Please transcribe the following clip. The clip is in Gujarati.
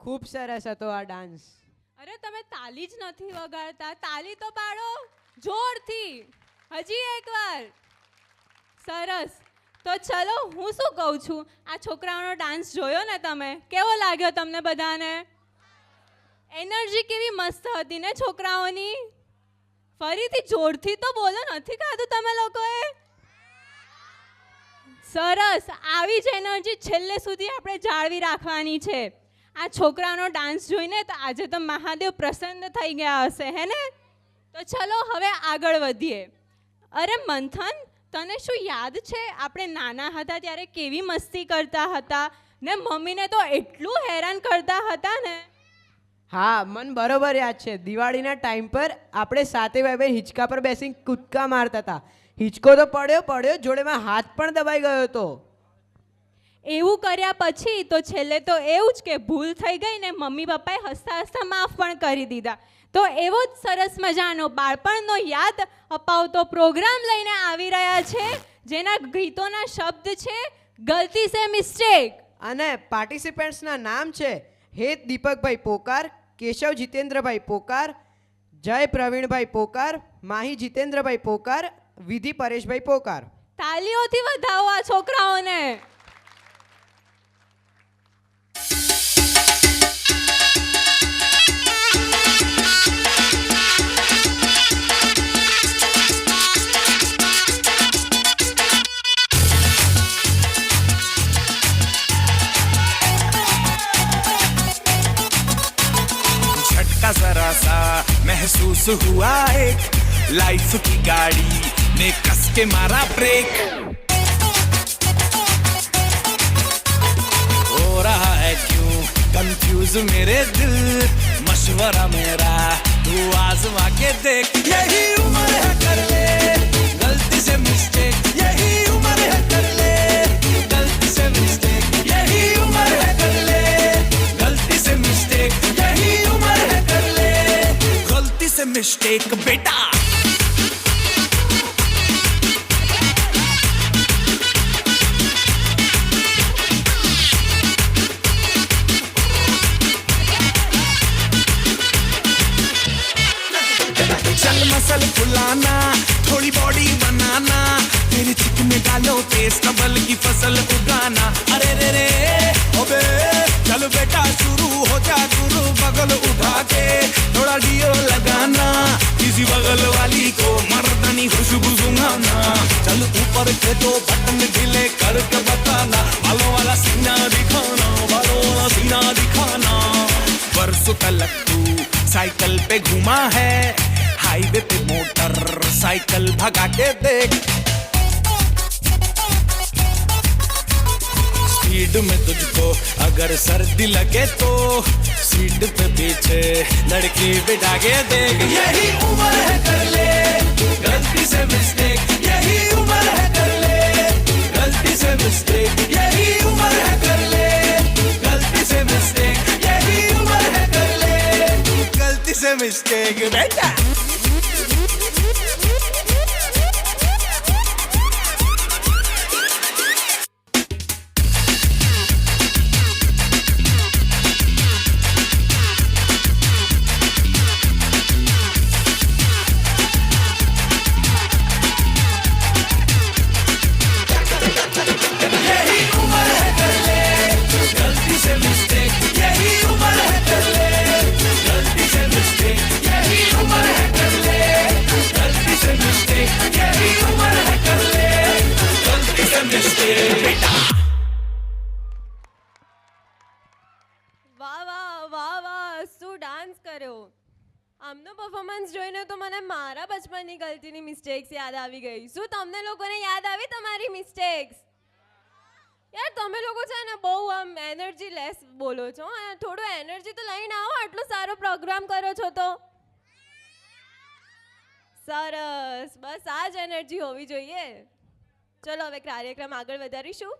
ખૂબ સરસ હતો આ ડાન્સ. અરે તમે તાલી જ નથી વગાડતા. તાલી તો પાડો. જોરથી. હજી એકવાર. સરસ. તો ચલો, હું શું કહું છું? આ છોકરાઓનો ડાન્સ જોયો ને તમે? કેવો લાગ્યો તમને બધાને? એનર્જી કેવી મસ્ત હતી ને છોકરાઓની? ફરીથી જોરથી તો બોલો, નથી ખાધું તમે લોકોએ? સરસ. આવી જ એનર્જી છેલ્લે સુધી આપણે જાળવી રાખવાની છે. આ છોકરાનો ડાન્સ જોઈને તો આજે તો મહાદેવ પ્રસન્ન થઈ ગયા હશે, હે ને? તો ચલો હવે આગળ વધીએ. અરે મંથન, તને શું યાદ છે? આપણે નાના હતા ત્યારે કેવી મસ્તી કરતા હતા ને મમ્મીને તો એટલું હેરાન કરતા હતા ને? હા, મન બરોબર યાદ છે. દિવાળીના ટાઈમ પર આપણે સાથે ભાઈ ભાઈ હિંચકા પર બેસીને કૂદકા મારતા હતા. હિંચકો તો પડ્યો પડ્યો, જોડેમાં હાથ પણ દબાઈ ગયો હતો. એવું કર્યા પછી તો છેલ્લે તો એવું જ કે ભૂલ થઈ ગઈ ને મમ્મી પપ્પાએ હસતા હસતા માફ પણ કરી દીધા. તો એવો જ સરસ મજાનો બાળપણનો યાદ અપાવતો પ્રોગ્રામ લઈને આવી રહ્યા છે જેના ગીતોના શબ્દ છે ગલતી સે મિસ્ટેક અને પાર્ટિસિપેન્ટ્સના નામ છે હેત દીપકભાઈ પોકાર કેશવ જીતેન્દ્રભાઈ પોકાર જય પ્રવીણભાઈ પોકાર માહી જીતેન્દ્રભાઈ પોકાર વિધિ પરેશભાઈ પોકાર. તાલીઓથી વધાવો આ છોકરાઓને. झटका जरा सा महसूस हुआ एक लाइफ की गाड़ी ने कस के मारा ब्रेक हो रहा है क्यों कंफ्यूज मेरे दिल? मशवरा मेरा, तू आजमा के देख। यही गलती से मिस्टेक बेटा चल मसल फुलाना थोड़ी बॉडी बनाना तेरे चिकने गालों पे सबल की फसल उगाना अरे रे रे अबे चल बेटा शुरू हो जा गुरु बगल उठा के थोड़ा डियो लगाना किसी बगल वाली को मर्दनी खुशबू सुंघाना चल ऊपर के दो बटन ढीले करके बताना बालों वाला सीना दिखाना बालों वाला सीना दिखाना बरसों तलक तू साइकिल पे घुमा है हाईवे पे मोटर साइकिल भगा के देख स्पीड में तुझको, अगर सर्दी लगे तो। सीट पे पीछे लड़की बिठा के देख। यही उम्र है कर ले, गलती से मिस्टेक यही उम्र है कर ले, गलती से मिस्टेक यही उम्र है कर ले, गलती से मिस्टेक यही उम्र है कर ले, गलती से मिस्टेक बेटा। વાહ વાહ વાહ વાહ, શું ડાન્સ કર્યો? આમનો પરફોર્મન્સ જોઈને તો મને મારા બચપનની ગલતીની મિસ્ટેક્સ યાદ આવી ગઈ. શું તમને લોકોને યાદ આવી તમારી મિસ્ટેક્સ યાર, તમે લોકો છે ને બહુ આમ એનર્જી લેસ બોલો છો. થોડું એનર્જી તો લઈને આવો, આટલો સારો પ્રોગ્રામ કરો છો તો. સરસ, બસ આ જ એનર્જી હોવી જોઈએ. ચલો હવે કાર્યક્રમ આગળ વધારીશું.